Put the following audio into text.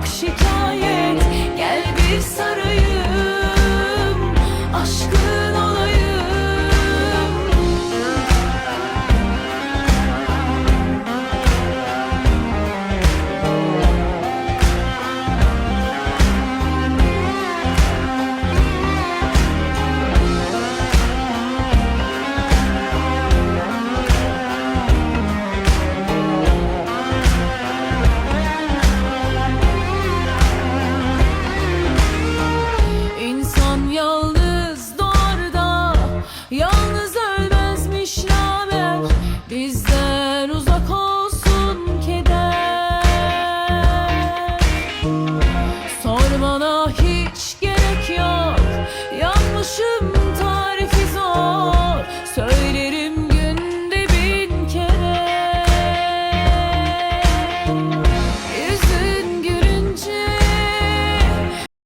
yok şikayet. Gel bir say Benden uzak olsun keder. Sormana hiç gerek yok Yanmışım